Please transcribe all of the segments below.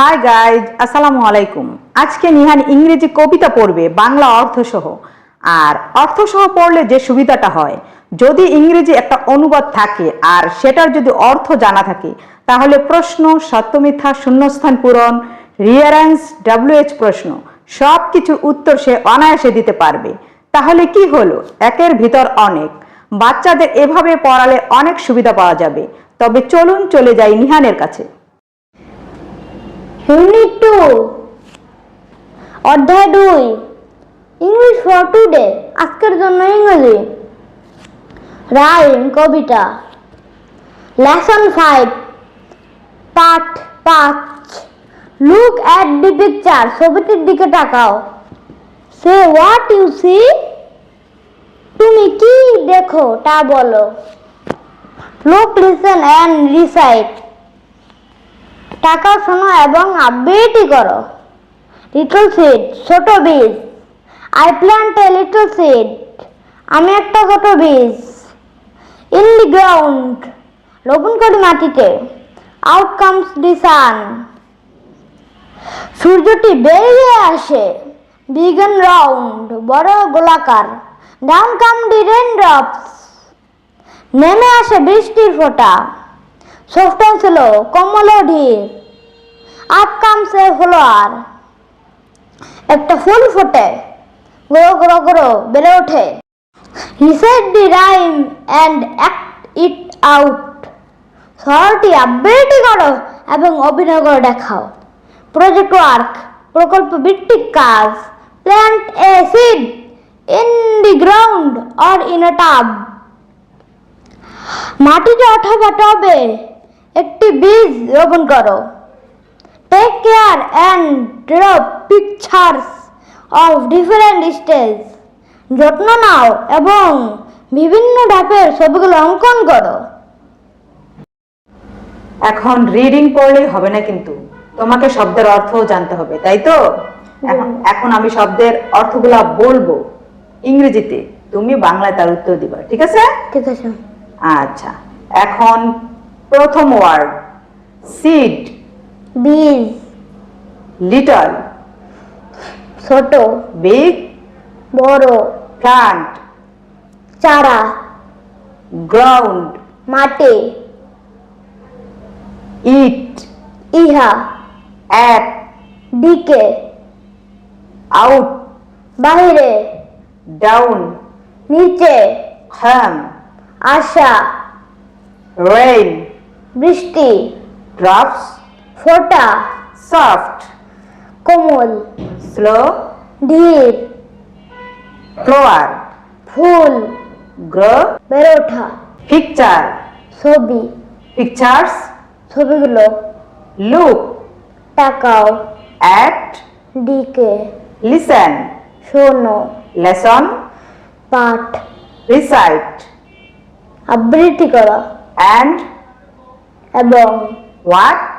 Hi guys আসসালামু আলাইকুম আজকে নিহান ইংরেজি কবিতা পড়বে বাংলা অর্থ সহ আর অর্থ সহ পড়লে যে সুবিধাটা হয়, যদি ইংরেজি একটা অনুবাদ থাকে আর সেটার যদি অর্থ জানা থাকে, তাহলে প্রশ্ন সত্য মিথ্যা শূন্যস্থান পূরণ রিয়ারেন্স ডাব্লিউএইচ প্রশ্ন সব কিছুর উত্তর সে অনায়াসে দিতে পারবে। তাহলে কি হলো? একের ভিতর অনেক। বাচ্চাদের এভাবে পড়ালে অনেক সুবিধা পাওয়া যাবে। তবে চলুন চলে যাই নিহানের কাছে। ইউনিট টু অধ্যায় দুই। ইংলিশ ফর টুডে আজকের জন্য ইংরেজি। রাইম কবিতা। লেসন ফাইভ পাঠ পাঁচ। লুক অ্যাট দি পিকচার ছবিটির দিকে তাকাও। সে হোয়াট ইউ সি তুমি কি দেখো তা বলো। লুক লিসেন অ্যান্ড রিসাইট টাকা শোনো এবং আবৃত্তি করো। লিটল সিড ছোট বীজ। I plant a little seed আমি একটা ছোট বীজ। ইন দি গ্রাউন্ড রোপণ করি মাটিতে। আউট কামস দি সান সূর্যটি বেরিয়ে আসে। বিগন রাউন্ড বড় গোলাকার। Down come the rain drops নেমে আসে বৃষ্টির ফোঁটা। সফটন ছিল কমল ঢির আপ কামস এ ফ্লোয়ার একটা ফুল ফোটে গ্রো গ্রো গ্রো বেড়ে ওঠে। Recite the rhyme and act it out. স্বরটি আবৃত্তি করো এবং অভিনয় করে দেখাও। প্রজেক্ট ওয়ার্ক, প্রকল্প ভিত্তিক কাজ plant a seed in the ground or in a tub মাটিতে অথবা টবে একটি বীজ রোপণ করো। Take care and drop pictures of different stage যত্ন নাও এবং বিভিন্ন ধাপের ছবিগুলো অঙ্কন করো। এখন রিডিং পড়লেই হবে না কিন্তু। তোমাকে শব্দের অর্থও জানতে হবে তাই তো? এখন এখন আমি শব্দের অর্থগুলা বলব। ইংরেজিতে। তুমি বাংলায় তার উত্তর দিবা ঠিক আছে? ঠিক আছে। আচ্ছা। এখন প্রথম ওয়ার্ড সিড বীজ। লিটল ছোট। বিগ বড়। প্লান্ট চারা। গ্রাউন্ড মাটি। ইট ইহা। এক দিকে। আউট বাইরে ডাউন নিচে। হ্যাম আশা। রেইন বৃষ্টি ড্রপস ফোটা সফট কোমল স্লো ধীর ফ্লোয়ার ফুল গ্রো বেড়ে ওঠা পিকচার ছবি পিকচার্স ছবিগুলো লুক তাকাও অ্যাট দিকে লিসেন শোনো লেসন পাঠ রিসাইট আবৃত্তি করা অ্যান্ড এবং হোয়াট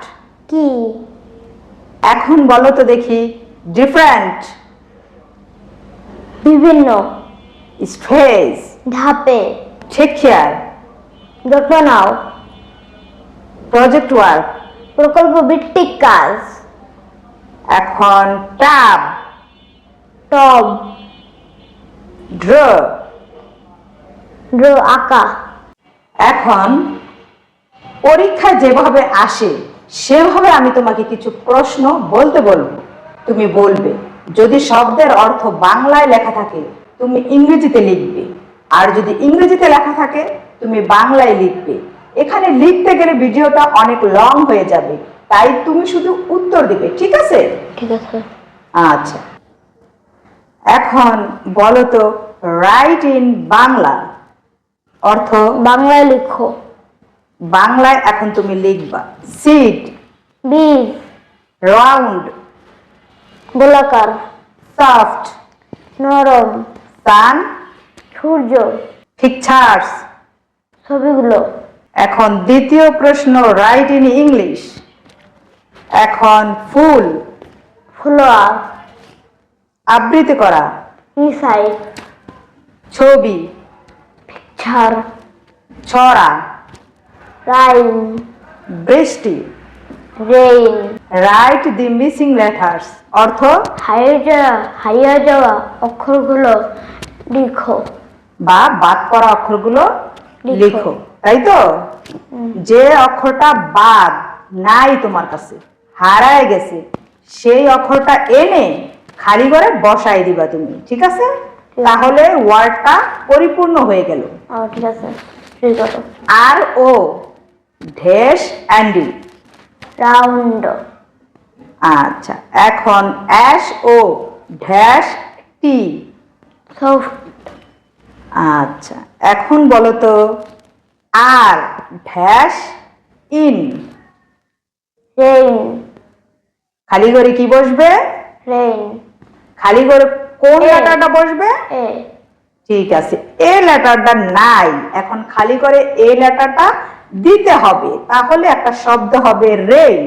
কি? এখন বলো তো দেখি ডিফারেন্ট বিভিন্ন। স্ট্রেস ধাপে। টেক কেয়ার যত্ন নাও প্রজেক্ট ওয়ার্ক প্রকল্প ভিত্তিক কাজ। এখন ট্যাব টব। ড্র ড্র আঁকা। এখন পরীক্ষায় যেভাবে আসে সেভাবে আমি তোমাকে কিছু প্রশ্ন বলতে বলব। তুমি বলবে যদি শব্দের অর্থ বাংলায় লেখা থাকে তুমি ইংরেজিতে লিখবে। আর যদি ইংরেজিতে লেখা থাকে তুমি বাংলায় লিখবে। এখানে লিখতে গেলে ভিডিওটা অনেক লং হয়ে যাবে। তাই তুমি শুধু উত্তর দিবে ঠিক আছে? ঠিক আছে। আচ্ছা। এখন বলো তো রাইট ইন বাংলা। অর্থ? বাংলায় লিখো। বাংলায় এখন তুমি লিখবা সিড বীজ রাউন্ড গোলাকার সফট নরম সান সূর্য পিকচার্স ছবিগুলো। এখন দ্বিতীয় প্রশ্ন রাইট ইন ইংলিশ এখন ফুল ফ্লোয়ার আবৃত্তি করা। ইসাইড ছবি ছাড় ছড়া। রাইম বৃষ্টি। Rain write the missing letters অর্থ? হারিয়ে যাওয়া হারিয়ে যাওয়া অক্ষরগুলো লিখো। বা বাদ পড়া অক্ষরগুলো লিখো। লিখো। তাই তো? যে অক্ষরটা বাদ নাই তোমার কাছে হারায় গেছে সেই অক্ষরটা এনে খালি করে বসাই দিবা তুমি ঠিক আছে? তাহলে ওয়ার্ডটা পরিপূর্ণ হয়ে গেল। ঠিক আছে। আর ও ঢেস অ্যান্ডি রাউন্ড। আচ্ছা এখন অ্যাশ ও ঢ্যাশ টি। সফট। আচ্ছা এখন বলো তো আর ঢ্যাশ ইন? রেইন খালি করে কি বসবে? রেইন খালি করে কোন লেটারটা বসবে? এ ঠিক আছে এ লেটারটা নাই এখন খালি করে এ লেটারটা দিতে হবে। তাহলে একটা শব্দ হবে রেইন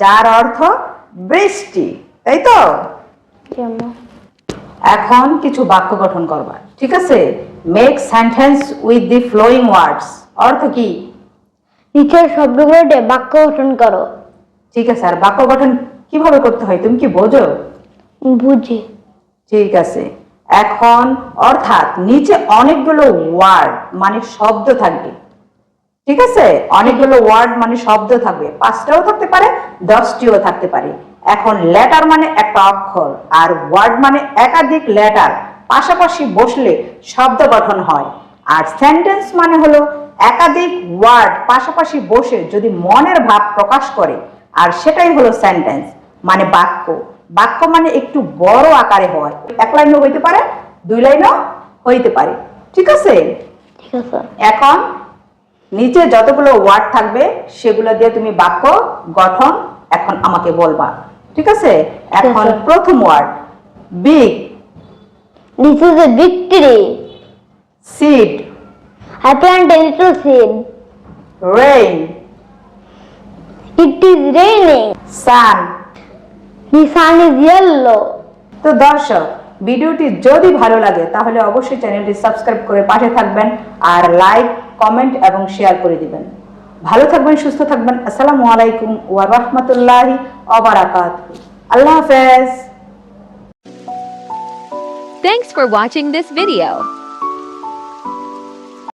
যার অর্থ বৃষ্টি। তাই তো? এখন কিছু বাক্য গঠন করবা। ঠিক আছে? Make sentence with the following words অর্থ কি? নিচের শব্দগুলো দিয়ে বাক্য গঠন করো। ঠিক আছে আর বাক্য গঠন কীভাবে করতে হয় তুমি কি বোঝো? বুঝি। ঠিক আছে। এখন অর্থাৎ নিচে অনেকগুলো ওয়ার্ড মানে শব্দ থাকবে। ঠিক আছে? অনেকগুলো ওয়ার্ড মানে শব্দ থাকবে। পাঁচটাও থাকতে পারে দশটিও থাকতে পারে। এখন লেটার মানে একটা অক্ষর আর ওয়ার্ড মানে একাধিক লেটার পাশাপাশি বসলে শব্দ গঠন হয়। আর সেন্টেন্স মানে হলো একাধিক ওয়ার্ড পাশাপাশি বসে যদি মনের ভাব প্রকাশ করে আর সেটাই হলো সেন্টেন্স মানে বাক্য। বাক্য মানে একটু বড় আকারে হয়। এক লাইনও হইতে পারে দুই লাইনও হইতে পারে। ঠিক আছে? ঠিক আছে। এখন নিচে যতগুলো ওয়ার্ড থাকবে সেগুলো দিয়ে তুমি বাক্য গঠন এখন আমাকে বলবা ঠিক আছে এখন আছে। প্রথম word big This is a victory. Seed I plant a little seed. Rain It is raining. Sun The sun is yellow. তো দর্শক ভিডিওটি যদি ভালো লাগে তাহলে অবশ্যই চ্যানেলটি সাবস্ক্রাইব করে পাশে থাকবেন আর লাইক কমেন্ট এবং শেয়ার করে দিবেন। ভালো থাকবেন, সুস্থ থাকবেন। আসসালামু আলাইকুম ওয়া রাহমাতুল্লাহি ওয়া আল্লাহ হাফেজ। Thanks for watching this video.